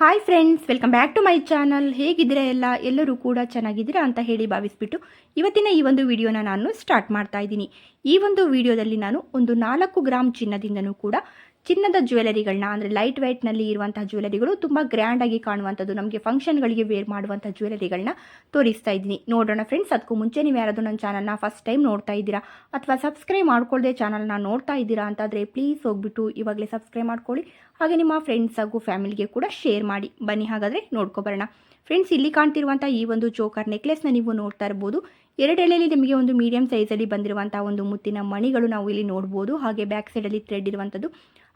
Hi friends welcome back to my channel ಹೇಗಿದ್ರೆ ಎಲ್ಲ? ಎಲ್ಲರೂ ಕೂಡ ಚೆನ್ನಾಗಿದ್ದೀರಾ ಅಂತ ಹೇಳಿ ಭಾವಿಸ್ಬಿಟ್ಟು ಇವತ್ತಿನ ಈ ಒಂದು ವಿಡಿಯೋನ ನಾನು ಸ್ಟಾರ್ಟ್ ಮಾಡ್ತಾ ಇದ್ದೀನಿ. ಈ ಒಂದು ವಿಡಿಯೋದಲ್ಲಿ ನಾನು ಒಂದು ನಾಲ್ಕು ಗ್ರಾಮ್ ಚಿನ್ನದಿಂದನೂ ಕೂಡ ಚಿನ್ನದ ಜ್ಯುವೆಲರಿಗಳನ್ನ, ಅಂದರೆ ಲೈಟ್ ವೆಯ್ಟ್ನಲ್ಲಿ ಇರುವಂತಹ ಜ್ಯುವೆಲರಿಗಳು ತುಂಬ ಗ್ರ್ಯಾಂಡಾಗಿ ಕಾಣುವಂಥದ್ದು. ನಮಗೆ ಫಂಕ್ಷನ್ಗಳಿಗೆ ವೇರ್ ಮಾಡುವಂಥ ಜ್ಯುವೆಲರಿಗಳನ್ನ ತೋರಿಸ್ತಾ ಇದ್ದೀನಿ. ನೋಡೋಣ ಫ್ರೆಂಡ್ಸ್ ಅದಕ್ಕೂ ಮುಂಚೆ ನೀವು ಯಾರಾದರೂ ನನ್ನ ಚಾನಲ್ನ ಫಸ್ಟ್ ಟೈಮ್ ನೋಡ್ತಾ ಇದ್ದೀರಾ, ಅಥವಾ ಸಬ್ಸ್ಕ್ರೈಬ್ ಮಾಡ್ಕೊಳ್ಳದೆ ಚಾನಲ್ನ ನೋಡ್ತಾ ಇದ್ದೀರಾ ಅಂತಾದರೆ ಪ್ಲೀಸ್ ಹೋಗ್ಬಿಟ್ಟು ಇವಾಗಲೇ ಸಬ್ಸ್ಕ್ರೈಬ್ ಮಾಡ್ಕೊಳ್ಳಿ. ಹಾಗೆ ನಿಮ್ಮ ಫ್ರೆಂಡ್ಸ್ ಹಾಗೂ ಫ್ಯಾಮಿಲಿಗೆ ಕೂಡ ಶೇರ್ ಮಾಡಿ. ಬನ್ನಿ ಹಾಗಾದರೆ ನೋಡ್ಕೊಬರೋಣ ಫ್ರೆಂಡ್ಸ್ ಇಲ್ಲಿ ಕಾಣ್ತಿರುವಂಥ ಈ ಒಂದು ಚೋಕರ್ ನೆಕ್ಲೆಸ್ನ ನೀವು ನೋಡ್ತಾ ಇರ್ಬೋದು. ಎರಡೆಲೆಯಲ್ಲಿ ನಿಮಗೆ ಒಂದು ಮೀಡಿಯಂ ಸೈಜಲ್ಲಿ ಬಂದಿರುವಂಥ ಒಂದು ಮುತ್ತಿನ ಮಣಿಗಳು ನಾವು ಇಲ್ಲಿ ನೋಡ್ಬೋದು. ಹಾಗೆ ಬ್ಯಾಕ್ ಸೈಡಲ್ಲಿ ಥ್ರೆಡ್ ಇರುವಂಥದ್ದು.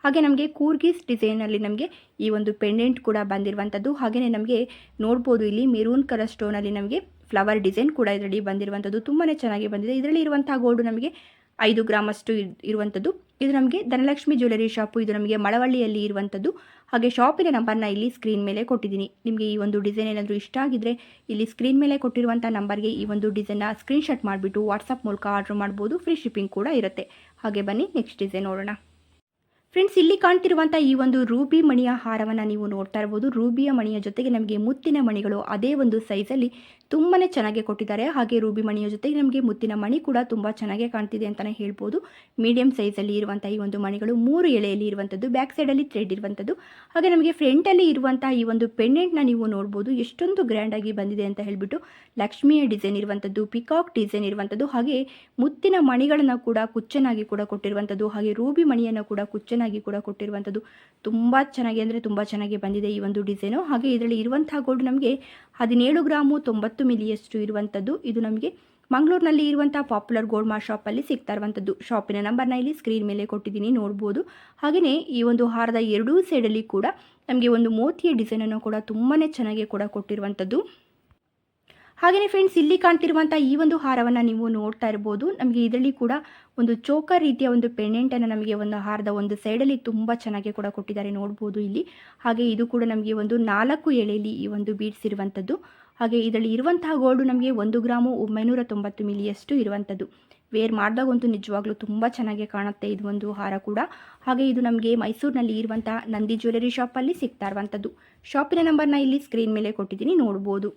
ಹಾಗೆ ನಮಗೆ ಕೂರ್ಗಿಸ್ ಡಿಸೈನಲ್ಲಿ ನಮಗೆ ಈ ಒಂದು ಪೆಂಡೆಂಟ್ ಕೂಡ ಬಂದಿರುವಂಥದ್ದು. ಹಾಗೆಯೇ ನಮಗೆ ನೋಡ್ಬೋದು ಇಲ್ಲಿ ಮೆರೂನ್ ಕಲರ್ ಸ್ಟೋನಲ್ಲಿ ನಮಗೆ ಫ್ಲವರ್ ಡಿಸೈನ್ ಕೂಡ ಇದರಲ್ಲಿ ಬಂದಿರುವಂಥದ್ದು. ತುಂಬಾ ಚೆನ್ನಾಗಿ ಬಂದಿದೆ. ಇದರಲ್ಲಿ ಇರುವಂಥ ಗೋಲ್ಡ್ ನಮಗೆ ಐದು ಗ್ರಾಮ್ ಅಷ್ಟು ಇರ್- ಇರುವಂಥದ್ದು. ಇದು ನಮಗೆ ಧನಲಕ್ಷ್ಮಿ ಜ್ಯುವೆಲರಿ ಶಾಪು, ಇದು ನಮಗೆ ಮಳವಳ್ಳಿಯಲ್ಲಿ ಇರುವಂಥದ್ದು. ಹಾಗೆ ಶಾಪಿನ ನಂಬರ್ನ ಇಲ್ಲಿ ಸ್ಕ್ರೀನ್ ಮೇಲೆ ಕೊಟ್ಟಿದ್ದೀನಿ. ನಿಮಗೆ ಈ ಒಂದು ಡಿಸೈನ್ ಏನಾದರೂ ಇಷ್ಟ ಆಗಿದ್ರೆ ಇಲ್ಲಿ ಸ್ಕ್ರೀನ್ ಮೇಲೆ ಕೊಟ್ಟಿರುವಂಥ ನಂಬರ್ಗೆ ಈ ಒಂದು ಡಿಸೈನ್ನ ಸ್ಕ್ರೀನ್ಶಾಟ್ ಮಾಡಿಬಿಟ್ಟು ವಾಟ್ಸಪ್ ಮೂಲಕ ಆರ್ಡ್ರ್ ಮಾಡ್ಬೋದು. ಫ್ರೀ ಶಿಪ್ಪಿಂಗ್ ಕೂಡ ಇರುತ್ತೆ. ಹಾಗೆ ಬನ್ನಿ, ನೆಕ್ಸ್ಟ್ ಡಿಸೈನ್ ನೋಡೋಣ. ಫ್ರೆಂಡ್ಸ್ ಇಲ್ಲಿ ಕಾಣ್ತಿರುವಂತಹ ಈ ಒಂದು ರೂಬಿ ಮಣಿಯ ಹಾರವನ್ನು ನೀವು ನೋಡ್ತಾ ಇರಬಹುದು ರೂಬಿಯ ಮಣಿಯ ಜೊತೆಗೆ ನಮಗೆ ಮುತ್ತಿನ ಮಣಿಗಳು ಅದೇ ಒಂದು ಸೈಜಲ್ಲಿ ತುಂಬಾ ಚೆನ್ನಾಗಿ ಕೊಟ್ಟಿದ್ದಾರೆ. ಹಾಗೆ ರೂಬಿ ಮಣಿಯ ಜೊತೆಗೆ ನಮಗೆ ಮುತ್ತಿನ ಮಣಿ ಕೂಡ ತುಂಬ ಚೆನ್ನಾಗಿ ಕಾಣ್ತಿದೆ ಅಂತಲೇ ಹೇಳ್ಬೋದು. ಮೀಡಿಯಂ ಸೈಜಲ್ಲಿ ಇರುವಂಥ ಈ ಒಂದು ಮಣಿಗಳು ಮೂರು ಎಳೆಯಲ್ಲಿ ಇರುವಂಥದ್ದು ಬ್ಯಾಕ್ ಸೈಡಲ್ಲಿ ಥ್ರೆಡ್ ಇರುವಂಥದ್ದು ಹಾಗೆ ನಮಗೆ ಫ್ರಂಟಲ್ಲಿ ಇರುವಂಥ ಈ ಒಂದು ಪೆಂಡೆಂಟ್ನ ನೀವು ನೋಡ್ಬೋದು. ಎಷ್ಟೊಂದು ಗ್ರ್ಯಾಂಡಾಗಿ ಬಂದಿದೆ ಅಂತ ಹೇಳ್ಬಿಟ್ಟು ಲಕ್ಷ್ಮಿಯ ಡಿಸೈನ್ ಇರುವಂಥದ್ದು ಪಿಕಾಕ್ ಡಿಸೈನ್ ಇರುವಂಥದ್ದು ಹಾಗೆ ಮುತ್ತಿನ ಮಣಿಗಳನ್ನು ಕೂಡ ಕುಚ್ಚನಾಗಿ ಕೂಡ ಕೊಟ್ಟಿರುವಂಥದ್ದು ಹಾಗೆ ರೂಬಿ ಮಣಿಯನ್ನು ಕೂಡ ಕುಚ್ಚನಾಗಿ ಕೂಡ ಕೊಟ್ಟಿರುವಂಥದ್ದು ತುಂಬ ಚೆನ್ನಾಗಿ ಅಂದರೆ ತುಂಬ ಚೆನ್ನಾಗಿ ಬಂದಿದೆ ಈ ಒಂದು ಡಿಸೈನು. ಹಾಗೆ ಇದರಲ್ಲಿ ಇರುವಂತಹ ಗೋಲ್ಡ್ ನಮಗೆ ಹದಿನೇಳು ಗ್ರಾಮು ತೊಂಬತ್ತು ಮಿಲಿಯಷ್ಟು ಇರುವಂಥದ್ದು. ಇದು ನಮಗೆ ಮಂಗಳೂರಿನಲ್ಲಿ ಇರುವಂಥ ಪಾಪ್ಯುಲರ್ ಗೋಲ್ಡ್ ಮಾರ್ ಶಾಪಲ್ಲಿ ಸಿಗ್ತಾ ಇರುವಂಥದ್ದು. ಶಾಪಿನ ನಂಬರ್ನ ಇಲ್ಲಿ ಸ್ಕ್ರೀನ್ ಮೇಲೆ ಕೊಟ್ಟಿದ್ದೀನಿ, ನೋಡ್ಬೋದು. ಹಾಗೆಯೇ ಈ ಒಂದು ಹಾರದ ಎರಡೂ ಸೈಡಲ್ಲಿ ಕೂಡ ನಮಗೆ ಒಂದು ಮೋತಿಯ ಡಿಸೈನನ್ನು ಕೂಡ ತುಂಬಾ ಚೆನ್ನಾಗಿ ಕೂಡ ಕೊಟ್ಟಿರುವಂಥದ್ದು. ಹಾಗೆಯೇ ಫ್ರೆಂಡ್ಸ್ ಇಲ್ಲಿ ಕಾಣ್ತಿರುವಂಥ ಈ ಒಂದು ಹಾರವನ್ನು ನೀವು ನೋಡ್ತಾ ಇರ್ಬೋದು. ನಮಗೆ ಇದರಲ್ಲಿ ಕೂಡ ಒಂದು ಚೋಕರ್ ರೀತಿಯ ಒಂದು ಪೆಂಡೆಂಟನ್ನು ನಮಗೆ ಒಂದು ಹಾರದ ಒಂದು ಸೈಡಲ್ಲಿ ತುಂಬ ಚೆನ್ನಾಗಿ ಕೂಡ ಕೊಟ್ಟಿದ್ದಾರೆ ನೋಡ್ಬೋದು ಇಲ್ಲಿ. ಹಾಗೆ ಇದು ಕೂಡ ನಮಗೆ ಒಂದು ನಾಲ್ಕು ಎಳೆಯಲ್ಲಿ ಈ ಒಂದು ಬೀಡ್ಸ್ ಇರುವಂಥದ್ದು ಹಾಗೆ ಇದರಲ್ಲಿ ಇರುವಂತಹ ಗೋಲ್ಡು ನಮಗೆ ಒಂದು ಗ್ರಾಮು ಒಂಬೈನೂರ ತೊಂಬತ್ತು ಮಿಲಿಯಷ್ಟು ಇರುವಂಥದ್ದು ವೇರ್ ಮಾಡಿದಾಗಂತೂ ನಿಜವಾಗ್ಲೂ ತುಂಬ ಚೆನ್ನಾಗಿ ಕಾಣುತ್ತೆ ಇದು ಒಂದು ಹಾರ ಕೂಡ. ಹಾಗೆ ಇದು ನಮಗೆ ಮೈಸೂರಿನಲ್ಲಿ ಇರುವಂತಹ ನಂದಿ ಜ್ಯುವೆಲರಿ ಶಾಪಲ್ಲಿ ಸಿಗ್ತಾ ಇರುವಂಥದ್ದು ಶಾಪಿನ ನಂಬರ್ನ ಇಲ್ಲಿ ಸ್ಕ್ರೀನ್ ಮೇಲೆ ಕೊಟ್ಟಿದ್ದೀನಿ, ನೋಡ್ಬೋದು.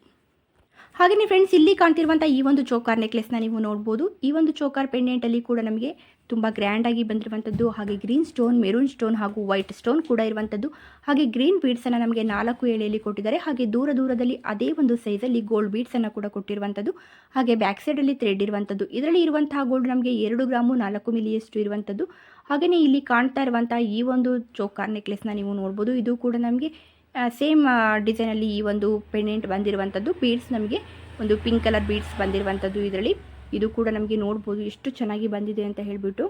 ಹಾಗೆಯೇ ಫ್ರೆಂಡ್ಸ್ ಇಲ್ಲಿ ಕಾಣ್ತಿರುವಂಥ ಈ ಒಂದು ಚೋಕಾರ್ ನೆಕ್ಲೆಸ್ನ ನೀವು ನೋಡ್ಬೋದು. ಈ ಒಂದು ಚೋಕಾರ್ ಪೆಂಡೆಂಟಲ್ಲಿ ಕೂಡ ನಮಗೆ ತುಂಬ ಗ್ರ್ಯಾಂಡಾಗಿ ಬಂದಿರುವಂಥದ್ದು ಹಾಗೆ ಗ್ರೀನ್ ಸ್ಟೋನ್ ಮೆರೂನ್ ಸ್ಟೋನ್ ಹಾಗೂ ವೈಟ್ ಸ್ಟೋನ್ ಕೂಡ ಇರುವಂಥದ್ದು ಹಾಗೆ ಗ್ರೀನ್ ಬೀಡ್ಸನ್ನು ನಮಗೆ ನಾಲ್ಕು ಎಳೆಯಲ್ಲಿ ಕೊಟ್ಟಿದ್ದಾರೆ. ಹಾಗೆ ದೂರ ದೂರದಲ್ಲಿ ಅದೇ ಒಂದು ಸೈಜಲ್ಲಿ ಗೋಲ್ಡ್ ಬೀಡ್ಸನ್ನು ಕೂಡ ಕೊಟ್ಟಿರುವಂಥದ್ದು ಹಾಗೆ ಬ್ಯಾಕ್ ಸೈಡಲ್ಲಿ ಥ್ರೆಡ್ ಇರುವಂಥದ್ದು ಇದರಲ್ಲಿ ಇರುವಂತಹ ಗೋಲ್ಡ್ ನಮಗೆ ಎರಡು ಗ್ರಾಮು ನಾಲ್ಕು ಮಿಲಿಯಷ್ಟು ಇರುವಂಥದ್ದು ಹಾಗೆಯೇ ಇಲ್ಲಿ ಕಾಣ್ತಾ ಇರುವಂಥ ಈ ಒಂದು ಚೋಕಾರ್ ನೆಕ್ಲೆಸ್ನ ನೀವು ನೋಡ್ಬೋದು. ಇದು ಕೂಡ ನಮಗೆ ಸೇಮ್ ಡಿಸೈನಲ್ಲಿ ಈ ಒಂದು ಪೆಂಡೆಂಟ್ ಬಂದಿರುವಂಥದ್ದು ಬೀಡ್ಸ್ ನಮಗೆ ಒಂದು ಪಿಂಕ್ ಕಲರ್ ಬೀಡ್ಸ್ ಬಂದಿರುವಂಥದ್ದು ಇದರಲ್ಲಿ. ಇದು ಕೂಡ ನಮಗೆ ನೋಡ್ಬೋದು ಎಷ್ಟು ಚೆನ್ನಾಗಿ ಬಂದಿದೆ ಅಂತ ಹೇಳಿಬಿಟ್ಟು.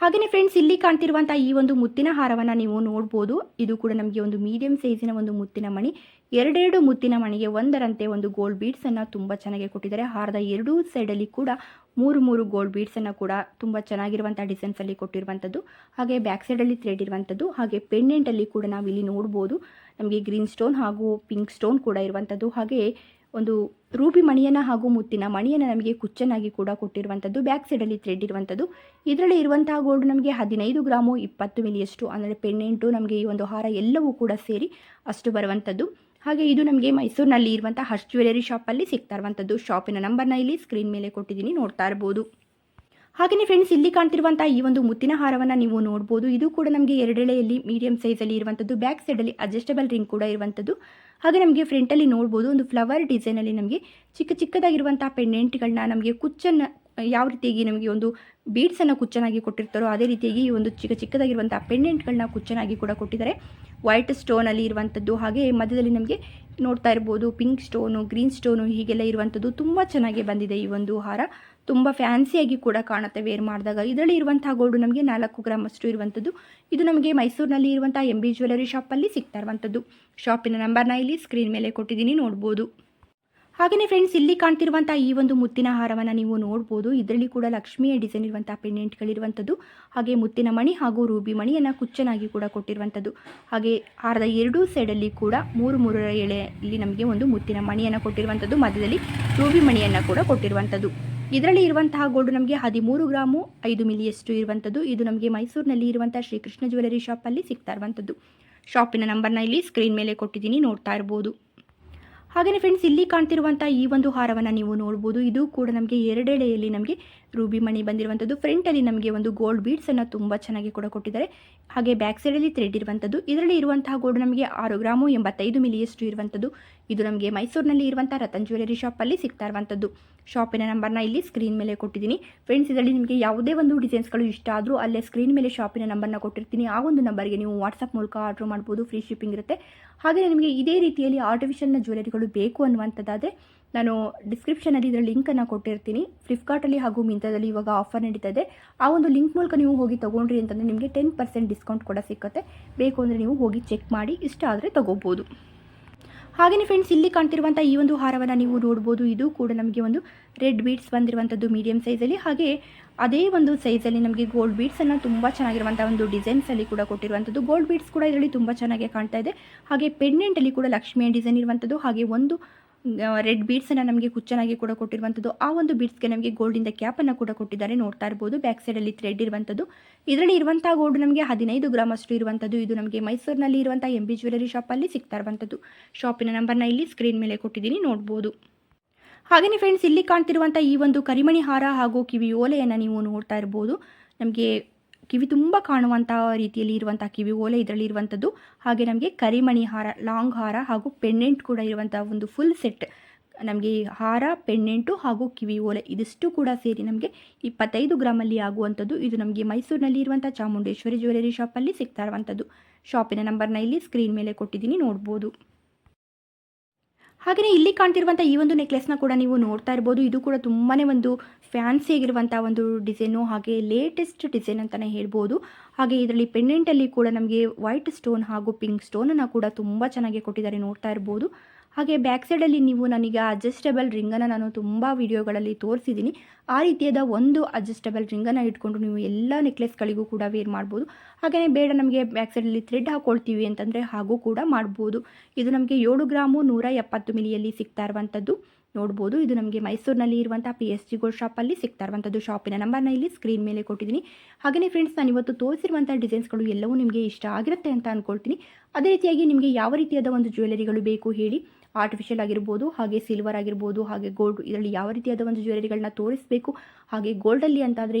ಹಾಗೆಯೇ ಫ್ರೆಂಡ್ಸ್ ಇಲ್ಲಿ ಕಾಣ್ತಿರುವಂಥ ಈ ಒಂದು ಮುತ್ತಿನ ಹಾರವನ್ನು ನೀವು ನೋಡ್ಬೋದು. ಇದು ಕೂಡ ನಮಗೆ ಒಂದು ಮೀಡಿಯಂ ಸೈಜಿನ ಒಂದು ಮುತ್ತಿನ ಮಣಿ. ಎರಡೆರಡು ಮುತ್ತಿನ ಮಣಿಗೆ ಒಂದರಂತೆ ಒಂದು ಗೋಲ್ಡ್ ಬೀಡ್ಸನ್ನು ತುಂಬ ಚೆನ್ನಾಗಿ ಕೊಟ್ಟಿದ್ದಾರೆ. ಹಾರದ ಎರಡೂ ಸೈಡಲ್ಲಿ ಕೂಡ ಮೂರು ಮೂರು ಗೋಲ್ಡ್ ಬೀಡ್ಸನ್ನು ಕೂಡ ತುಂಬ ಚೆನ್ನಾಗಿರುವಂಥ ಡಿಸೈನ್ಸಲ್ಲಿ ಕೊಟ್ಟಿರುವಂಥದ್ದು. ಹಾಗೆ ಬ್ಯಾಕ್ ಸೈಡಲ್ಲಿ ಥ್ರೆಡ್ ಇರುವಂಥದ್ದು. ಹಾಗೆ ಪೆಂಡೆಂಟಲ್ಲಿ ಕೂಡ ನಾವು ಇಲ್ಲಿ ನೋಡ್ಬೋದು. ನಮಗೆ ಗ್ರೀನ್ ಸ್ಟೋನ್ ಹಾಗೂ ಪಿಂಕ್ ಸ್ಟೋನ್ ಕೂಡ ಇರುವಂಥದ್ದು. ಹಾಗೆ ಒಂದು ರೂಬಿ ಮಣಿಯನ್ನು ಹಾಗೂ ಮುತ್ತಿನ ಮಣಿಯನ್ನು ನಮಗೆ ಕುಚ್ಚನಾಗಿ ಕೂಡ ಕೊಟ್ಟಿರುವಂಥದ್ದು. ಬ್ಯಾಕ್ ಸೈಡಲ್ಲಿ ಥ್ರೆಡ್ ಇರುವಂಥದ್ದು. ಇದರಲ್ಲಿ ಇರುವಂತಹ ಗೋಲ್ಡ್ ನಮಗೆ ಹದಿನೈದು ಗ್ರಾಮು ಇಪ್ಪತ್ತು ಮಿಲಿಯಷ್ಟು ಅಂದರೆ ಪೆಂಡೆಂಟು ನಮಗೆ ಈ ಒಂದು ಹಾರ ಎಲ್ಲವೂ ಕೂಡ ಸೇರಿ ಅಷ್ಟು ಬರುವಂಥದ್ದು. ಹಾಗೆ ಇದು ನಮಗೆ ಮೈಸೂರಿನಲ್ಲಿ ಇರುವಂಥ ಹರ್ಷ್ ಜ್ಯುವೆಲರಿ ಶಾಪಲ್ಲಿ ಸಿಗ್ತಾ ಇರುವಂಥದ್ದು ಶಾಪಿನ ನಂಬರ್ನ ಇಲ್ಲಿ ಸ್ಕ್ರೀನ್ ಮೇಲೆ ಕೊಟ್ಟಿದ್ದೀನಿ, ನೋಡ್ತಾ ಇರ್ಬೋದು. ಹಾಗೆಯೇ ಫ್ರೆಂಡ್ಸ್ ಇಲ್ಲಿ ಕಾಣ್ತಿರುವಂಥ ಈ ಒಂದು ಮುತ್ತಿನ ಹಾರವನ್ನು ನೀವು ನೋಡ್ಬೋದು. ಇದು ಕೂಡ ನಮಗೆ ಎರಡೆಳೆಯಲ್ಲಿ ಮೀಡಿಯಂ ಸೈಜಲ್ಲಿ ಇರುವಂಥದ್ದು ಬ್ಯಾಕ್ ಸೈಡಲ್ಲಿ ಅಡ್ಜಸ್ಟಬಲ್ ರಿಂಗ್ ಕೂಡ ಇರುವಂಥದ್ದು ಹಾಗೆ ನಮಗೆ ಫ್ರಂಟಲ್ಲಿ ನೋಡ್ಬೋದು. ಒಂದು ಫ್ಲವರ್ ಡಿಸೈನಲ್ಲಿ ನಮಗೆ ಚಿಕ್ಕ ಚಿಕ್ಕದಾಗಿರುವಂಥ ಪೆಂಡೆಂಟ್ಗಳನ್ನ ನಮಗೆ ಕುಚ್ಚನ್ನು ಯಾವ ರೀತಿಯಾಗಿ ನಮಗೆ ಒಂದು ಬೀಡ್ಸನ್ನು ಕುಚ್ಚನಾಗಿ ಕೊಟ್ಟಿರ್ತಾರೋ ಅದೇ ರೀತಿಯಾಗಿ ಈ ಒಂದು ಚಿಕ್ಕ ಚಿಕ್ಕದಾಗಿರುವಂಥ ಪೆಂಡೆಂಟ್ಗಳನ್ನ ಕುಚ್ಚನಾಗಿ ಕೂಡ ಕೊಟ್ಟಿದ್ದಾರೆ. ವೈಟ್ ಸ್ಟೋನಲ್ಲಿ ಇರುವಂಥದ್ದು ಹಾಗೆ ಮಧ್ಯದಲ್ಲಿ ನಮಗೆ ನೋಡ್ತಾ ಇರ್ಬೋದು ಪಿಂಕ್ ಸ್ಟೋನು ಗ್ರೀನ್ ಸ್ಟೋನು ಹೀಗೆಲ್ಲ ಇರುವಂಥದ್ದು ತುಂಬ ಚೆನ್ನಾಗಿ ಬಂದಿದೆ ಈ ಒಂದು ಹಾರ. ತುಂಬ ಫ್ಯಾನ್ಸಿಯಾಗಿ ಕೂಡ ಕಾಣುತ್ತೆ ವೇರ್ ಮಾಡಿದಾಗ. ಇದರಲ್ಲಿ ಇರುವಂಥ ಗೋಲ್ಡು ನಮಗೆ ನಾಲ್ಕು ಗ್ರಾಮ್ ಅಷ್ಟು ಇರುವಂಥದ್ದು ಇದು ನಮಗೆ ಮೈಸೂರಿನಲ್ಲಿ ಇರುವಂಥ ಎಂ ಬಿ ಜ್ಯುವೆಲರಿ ಶಾಪಲ್ಲಿ ಸಿಗ್ತಾ ಇರುವಂಥದ್ದು ಶಾಪಿನ ನಂಬರ್ನ ಇಲ್ಲಿ ಸ್ಕ್ರೀನ್ ಮೇಲೆ ಕೊಟ್ಟಿದ್ದೀನಿ, ನೋಡ್ಬೋದು. ಹಾಗೆಯೇ ಫ್ರೆಂಡ್ಸ್ ಇಲ್ಲಿ ಕಾಣ್ತಿರುವಂಥ ಈ ಒಂದು ಮುತ್ತಿನ ಹಾರವನ್ನು ನೀವು ನೋಡ್ಬೋದು. ಇದರಲ್ಲಿ ಕೂಡ ಲಕ್ಷ್ಮಿಯ ಡಿಸೈನ್ ಇರುವಂಥ ಪೆಂಡೆಂಟ್ಗಳಿರುವಂಥದ್ದು ಹಾಗೆ ಮುತ್ತಿನ ಮಣಿ ಹಾಗೂ ರೂಬಿ ಮಣಿಯನ್ನು ಕುಚ್ಚನಾಗಿ ಕೂಡ ಕೊಟ್ಟಿರುವಂಥದ್ದು. ಹಾಗೆ ಹಾರದ ಎರಡೂ ಸೈಡಲ್ಲಿ ಕೂಡ ಮೂರು ಮೂರು ಎಳೆಯಲ್ಲಿ ನಮಗೆ ಒಂದು ಮುತ್ತಿನ ಮಣಿಯನ್ನು ಕೊಟ್ಟಿರುವಂಥದ್ದು, ಮಧ್ಯದಲ್ಲಿ ರೂಬಿ ಮಣಿಯನ್ನು ಕೂಡ ಕೊಟ್ಟಿರುವಂಥದ್ದು. ಇದರಲ್ಲಿ ಇರುವಂತಹ ಗೋಲ್ಡ್ ನಮಗೆ ಹದಿಮೂರು ಗ್ರಾಮು ಐದು ಮಿಲಿಯಷ್ಟು ಇರುವಂಥದ್ದು. ಇದು ನಮಗೆ ಮೈಸೂರಿನಲ್ಲಿ ಇರುವಂಥ ಶ್ರೀಕೃಷ್ಣ ಜ್ಯುವೆಲರಿ ಶಾಪಲ್ಲಿ ಸಿಗ್ತಾ ಇರುವಂಥದ್ದು. ಶಾಪಿನ ನಂಬರ್ನ ಇಲ್ಲಿ ಸ್ಕ್ರೀನ್ ಮೇಲೆ ಕೊಟ್ಟಿದ್ದೀನಿ, ನೋಡ್ತಾ ಇರ್ಬೋದು. ಹಾಗೆಯೇ ಫ್ರೆಂಡ್ಸ್ ಇಲ್ಲಿ ಕಾಣ್ತಿರುವಂಥ ಈ ಒಂದು ಹಾರವನ್ನು ನೀವು ನೋಡ್ಬೋದು. ಇದು ಕೂಡ ನಮಗೆ ಎರಡೆಡೆಯಲ್ಲಿ ನಮಗೆ ರೂಬಿ ಮಣಿ ಬಂದಿರುವಂಥದ್ದು ಫ್ರಂಟಲ್ಲಿ ನಮಗೆ ಒಂದು ಗೋಲ್ಡ್ ಬೀಡ್ಸನ್ನು ತುಂಬ ಚೆನ್ನಾಗಿ ಕೂಡ ಕೊಟ್ಟಿದ್ದಾರೆ. ಹಾಗೆ ಬ್ಯಾಕ್ ಸೈಡಲ್ಲಿ ಥ್ರೆಡ್ ಇರುವಂಥದ್ದು ಇದರಲ್ಲಿ ಇರುವಂತಹ ಗೋಲ್ಡ್ ನಮಗೆ ಆರು ಗ್ರಾಮು ಎಂಬತ್ತೈದು ಮಿಲಿಯಷ್ಟು ಇರುವಂಥದ್ದು ಇದು ನಮಗೆ ಮೈಸೂರಿನಲ್ಲಿ ಇರುವಂಥ ರತನ್ ಜ್ಯುವೆಲರಿ ಶಾಪಲ್ಲಿ ಸಿಗ್ತಾ ಇರುವಂಥದ್ದು ಶಾಪಿನ ನಂಬರ್ನ ಇಲ್ಲಿ ಸ್ಕ್ರೀನ್ ಮೇಲೆ ಕೊಟ್ಟಿದ್ದೀನಿ. ಫ್ರೆಂಡ್ಸ್ ಇದರಲ್ಲಿ ನಿಮಗೆ ಯಾವುದೇ ಒಂದು ಡಿಸೈನ್ಸ್ಗಳು ಇಷ್ಟ ಆದರೂ ಅಲ್ಲೇ ಸ್ಕ್ರೀನ್ ಮೇಲೆ ಶಾಪಿನ ನಂಬರ್ನ ಕೊಟ್ಟಿರ್ತೀನಿ. ಆ ಒಂದು ನಂಬರ್ಗೆ ನೀವು ವಾಟ್ಸಪ್ ಮೂಲಕ ಆರ್ಡ್ರ್ ಮಾಡ್ಬೋದು. ಫ್ರೀ ಶಿಪ್ಪಿಂಗ್ ಇರುತ್ತೆ. ಹಾಗೆ ನಿಮಗೆ ಇದೇ ರೀತಿಯಲ್ಲಿ ಆರ್ಟಿಫಿಷಿಯಲ್ನ ಜ್ಯುವೆಲರಿಗಳು ಬೇಕು ಅನ್ನುವಂಥದ್ದಾದರೆ ನಾನು ಡಿಸ್ಕ್ರಿಪ್ಷನಲ್ಲಿ ಇದರ ಲಿಂಕನ್ನು ಕೊಟ್ಟಿರ್ತೀನಿ. ಫ್ಲಿಪ್ಕಾರ್ಟಲ್ಲಿ ಹಾಗೂ ಮಿಂತ್ರದಲ್ಲಿ ಇವಾಗ ಆಫರ್ ನಡೀತಾ ಆ ಒಂದು ಲಿಂಕ್ ಮೂಲಕ ನೀವು ಹೋಗಿ ತೊಗೊಂಡ್ರಿ ಅಂತಂದರೆ ನಿಮಗೆ ಟೆನ್ ಪರ್ಸೆಂಟ್ ಡಿಸ್ಕೌಂಟ್ ಕೂಡ ಸಿಕ್ಕತ್ತೆ. ಬೇಕು ಅಂದರೆ ನೀವು ಹೋಗಿ ಚೆಕ್ ಮಾಡಿ, ಇಷ್ಟ ಆದರೆ ತೊಗೋಬೋದು. ಹಾಗೆಯೇ ಫ್ರೆಂಡ್ಸ್ ಇಲ್ಲಿ ಕಾಣ್ತಿರುವಂಥ ಈ ಒಂದು ಹಾರವನ್ನು ನೀವು ನೋಡ್ಬೋದು. ಇದು ಕೂಡ ನಮಗೆ ಒಂದು ರೆಡ್ ಬೀಡ್ಸ್ ಬಂದಿರುವಂಥದ್ದು ಮೀಡಿಯಮ್ ಸೈಜಲ್ಲಿ ಹಾಗೆ ಅದೇ ಒಂದು ಸೈಜಲ್ಲಿ ನಮಗೆ ಗೋಲ್ಡ್ ಬೀಡ್ಸನ್ನು ತುಂಬ ಚೆನ್ನಾಗಿರುವಂಥ ಒಂದು ಡಿಸೈನ್ಸಲ್ಲಿ ಕೂಡ ಕೊಟ್ಟಿರುವಂಥದ್ದು ಗೋಲ್ಡ್ ಬೀಡ್ಸ್ ಕೂಡ ಇದರಲ್ಲಿ ತುಂಬ ಚೆನ್ನಾಗಿ ಕಾಣ್ತಾ ಇದೆ. ಹಾಗೆ ಪೆಂಡೆಂಟಲ್ಲಿ ಕೂಡ ಲಕ್ಷ್ಮಿಯ ಡಿಸೈನ್ ಇರುವಂಥದ್ದು ಹಾಗೆ ಒಂದು ರೆಡ್ ಬೀಡ್ಸನ್ನು ನಮಗೆ ಕುಚ್ಚನಾಗಿ ಕೂಡ ಕೊಟ್ಟಿರುವಂಥದ್ದು ಆ ಒಂದು ಬೀಡ್ಸ್ಗೆ ನಮಗೆ ಗೋಲ್ಡಿಂದ ಕ್ಯಾಪನ್ನು ಕೂಡ ಕೊಟ್ಟಿದ್ದಾರೆ. ನೋಡ್ತಾ ಇರ್ಬೋದು. ಬ್ಯಾಕ್ ಸೈಡಲ್ಲಿ ಥ್ರೆಡ್ ಇರುವಂಥದ್ದು ಇದರಲ್ಲಿ ಇರುವಂಥ ಗೋಲ್ಡ್ ನಮಗೆ ಹದಿನೈದು ಗ್ರಾಮ್ ಅಷ್ಟು ಇರುವಂಥದ್ದು ಇದು ನಮಗೆ ಮೈಸೂರಿನಲ್ಲಿ ಇರುವಂಥ ಎಂ ಬಿ ಜ್ಯುವೆಲರಿ ಶಾಪಲ್ಲಿ ಸಿಗ್ತಾ ಇರುವಂಥದ್ದು ಶಾಪಿನ ನಂಬರ್ನ ಇಲ್ಲಿ ಸ್ಕ್ರೀನ್ ಮೇಲೆ ಕೊಟ್ಟಿದ್ದೀನಿ. ನೋಡ್ಬೋದು. ಹಾಗೆಯೇ ಫ್ರೆಂಡ್ಸ್ ಇಲ್ಲಿ ಕಾಣ್ತಿರುವಂಥ ಈ ಒಂದು ಕರಿಮಣಿ ಹಾರ ಹಾಗೂ ಕಿವಿ ಓಲೆಯನ್ನು ನೀವು ನೋಡ್ತಾ ಇರ್ಬೋದು. ನಮಗೆ ಕಿವಿ ತುಂಬ ಕಾಣುವಂಥ ರೀತಿಯಲ್ಲಿ ಇರುವಂಥ ಕಿವಿ, ಓಲೆ ಇದರಲ್ಲಿ ಇರುವಂಥದ್ದು ಹಾಗೆ ನಮಗೆ ಕರಿಮಣಿ ಹಾರ, ಲಾಂಗ್ ಹಾರ ಹಾಗೂ ಪೆಂಡೆಂಟ್ ಕೂಡ ಇರುವಂಥ ಒಂದು ಫುಲ್ ಸೆಟ್ ನಮಗೆ ಹಾರ, ಪೆಂಡೆಂಟು ಹಾಗೂ ಕಿವಿ, ಓಲೆ ಇದಿಷ್ಟು ಕೂಡ ಸೇರಿ ನಮಗೆ ಇಪ್ಪತ್ತೈದು ಗ್ರಾಮಲ್ಲಿ ಆಗುವಂಥದ್ದು ಇದು ನಮಗೆ ಮೈಸೂರಿನಲ್ಲಿ ಇರುವಂಥ ಚಾಮುಂಡೇಶ್ವರಿ ಜ್ಯುವೆಲರಿ ಶಾಪಲ್ಲಿ ಸಿಗ್ತಾ ಇರುವಂಥದ್ದು ಶಾಪಿನ ನಂಬರ್ನ ಇಲ್ಲಿ ಸ್ಕ್ರೀನ್ ಮೇಲೆ ಕೊಟ್ಟಿದ್ದೀನಿ, ನೋಡ್ಬೋದು. ಹಾಗೆಯೇ ಇಲ್ಲಿ ಕಾಣ್ತಿರುವಂಥ ಈ ಒಂದು ನೆಕ್ಲೆಸ್ನ ಕೂಡ ನೀವು ನೋಡ್ತಾ ಇರ್ಬೋದು. ಇದು ಕೂಡ ತುಂಬಾ ಒಂದು ಫ್ಯಾನ್ಸಿ ಆಗಿರುವಂಥ ಒಂದು ಡಿಸೈನು ಹಾಗೆ ಲೇಟೆಸ್ಟ್ ಡಿಸೈನ್ ಅಂತಲೇ ಹೇಳ್ಬೋದು. ಹಾಗೆ ಇದರಲ್ಲಿ ಪೆಂಡೆಂಟಲ್ಲಿ ಕೂಡ ನಮಗೆ ವೈಟ್ ಸ್ಟೋನ್ ಹಾಗೂ ಪಿಂಕ್ ಸ್ಟೋನನ್ನು ಕೂಡ ತುಂಬ ಚೆನ್ನಾಗಿ ಕೊಟ್ಟಿದ್ದಾರೆ ನೋಡ್ತಾ ಇರ್ಬೋದು. ಹಾಗೆ ಬ್ಯಾಕ್ ಸೈಡಲ್ಲಿ ನೀವು ನನಗೆ ಅಡ್ಜಸ್ಟಬಲ್ ರಿಂಗನ್ನು ನಾನು ತುಂಬ ವಿಡಿಯೋಗಳಲ್ಲಿ ತೋರಿಸಿದ್ದೀನಿ. ಆ ರೀತಿಯಾದ ಒಂದು ಅಡ್ಜಸ್ಟಬಲ್ ರಿಂಗನ್ನು ಇಟ್ಕೊಂಡು ನೀವು ಎಲ್ಲ ನೆಕ್ಲೆಸ್ಗಳಿಗೂ ಕೂಡ ವೇರ್ ಮಾಡ್ಬೋದು. ಹಾಗೆಯೇ ಬೇಡ ನಮಗೆ ಬ್ಯಾಕ್ ಸೈಡಲ್ಲಿ ಥ್ರೆಡ್ ಹಾಕ್ಕೊಳ್ತೀವಿ ಅಂತಂದರೆ ಹಾಗೂ ಕೂಡ ಮಾಡ್ಬೋದು. ಇದು ನಮಗೆ ಏಳು ಗ್ರಾಮು ನೂರ ಎಪ್ಪತ್ತು ಮಿಲಿಯಲ್ಲಿ ಸಿಗ್ತಾ ಇರುವಂಥದ್ದು ನೋಡ್ಬೋದು, ಇದು ನಮಗೆ ಮೈಸೂರಿನಲ್ಲಿ ಇರುವಂಥ ಪಿ ಎಸ್ ಜಿ ಗೋಲ್ಡ್ ಶಾಪಲ್ಲಿ ಸಿಗ್ತಾ ಇರುವಂಥದ್ದು ಶಾಪಿನ ನಂಬರ್ನ ಇಲ್ಲಿ ಸ್ಕ್ರೀನ್ ಮೇಲೆ ಕೊಟ್ಟಿದ್ದೀನಿ. ಹಾಗೆಯೇ ಫ್ರೆಂಡ್ಸ್ ನಾನು ಇವತ್ತು ತೋರಿಸಿರುವಂಥ ಡಿಸೈನ್ಸ್ಗಳು ಎಲ್ಲವೂ ನಿಮಗೆ ಇಷ್ಟ ಆಗಿರುತ್ತೆ ಅಂತ ಅಂದ್ಕೊಳ್ತೀನಿ ಅದೇ ರೀತಿಯಾಗಿ ನಿಮಗೆ ಯಾವ ರೀತಿಯಾದ ಒಂದು ಜ್ಯುವೆಲರಿಗಳು ಬೇಕು ಹೇಳಿ ಆರ್ಟಿಫಿಷಿಯಲ್ ಆಗಿರ್ಬೋದು, ಹಾಗೆ ಸಿಲ್ವರ್ ಆಗಿರ್ಬೋದು, ಹಾಗೆ ಗೋಲ್ಡ್ ಇದರಲ್ಲಿ ಯಾವ ರೀತಿಯಾದ ಒಂದು ಜ್ಯುವೆಲರಿಗಳನ್ನ ತೋರಿಸಬೇಕು, ಹಾಗೆ ಗೋಲ್ಡಲ್ಲಿ ಅಂತಾದರೆ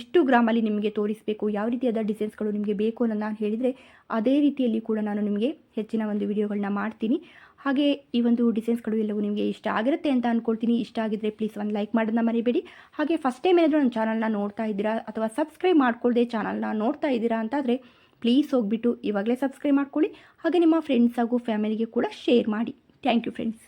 ಎಷ್ಟು ಗ್ರಾಮಲ್ಲಿ ನಿಮಗೆ ತೋರಿಸಬೇಕು, ಯಾವ ರೀತಿಯಾದ ಡಿಸೈನ್ಸ್ಗಳು ನಿಮಗೆ ಬೇಕು ಅನ್ನೋ ನಾನು ಹೇಳಿದರೆ ಅದೇ ರೀತಿಯಲ್ಲಿ ಕೂಡ ನಾನು ನಿಮಗೆ ಹೆಚ್ಚಿನ ಒಂದು ವಿಡಿಯೋಗಳನ್ನ ಮಾಡ್ತೀನಿ. ಹಾಗೆ ಈ ಒಂದು ಡಿಸೈನ್ಸ್ಗಳು ಎಲ್ಲವೂ ನಿಮಗೆ ಇಷ್ಟ ಆಗಿರುತ್ತೆ ಅಂತ ಅಂದ್ಕೊಳ್ತೀನಿ ಇಷ್ಟ ಆಗಿದ್ರೆ ಪ್ಲೀಸ್ ಒಂದು ಲೈಕ್ ಮಾಡೋದನ್ನ ಮರಿಬೇಡಿ. ಹಾಗೆ ಫಸ್ಟ್ ಟೈಮ್ ಏನಾದರೂ ನನ್ನ ಚಾನಲ್ನ ನೋಡ್ತಾ ಇದ್ದೀರಾ ಅಥವಾ ಸಬ್ಸ್ಕ್ರೈಬ್ ಮಾಡ್ಕೊಳ್ಳದೆ ಚಾನಲ್ನ ನೋಡ್ತಾ ಇದ್ದೀರಾ ಅಂತಾದರೆ ಪ್ಲೀಸ್ ಹೋಗ್ಬಿಟ್ಟು ಇವಾಗಲೇ ಸಬ್ಸ್ಕ್ರೈಬ್ ಮಾಡ್ಕೊಳ್ಳಿ. ಹಾಗೆ ನಿಮ್ಮ ಫ್ರೆಂಡ್ಸ್ ಹಾಗೂ ಫ್ಯಾಮಿಲಿಗೆ ಕೂಡ ಶೇರ್ ಮಾಡಿ. Thank you friends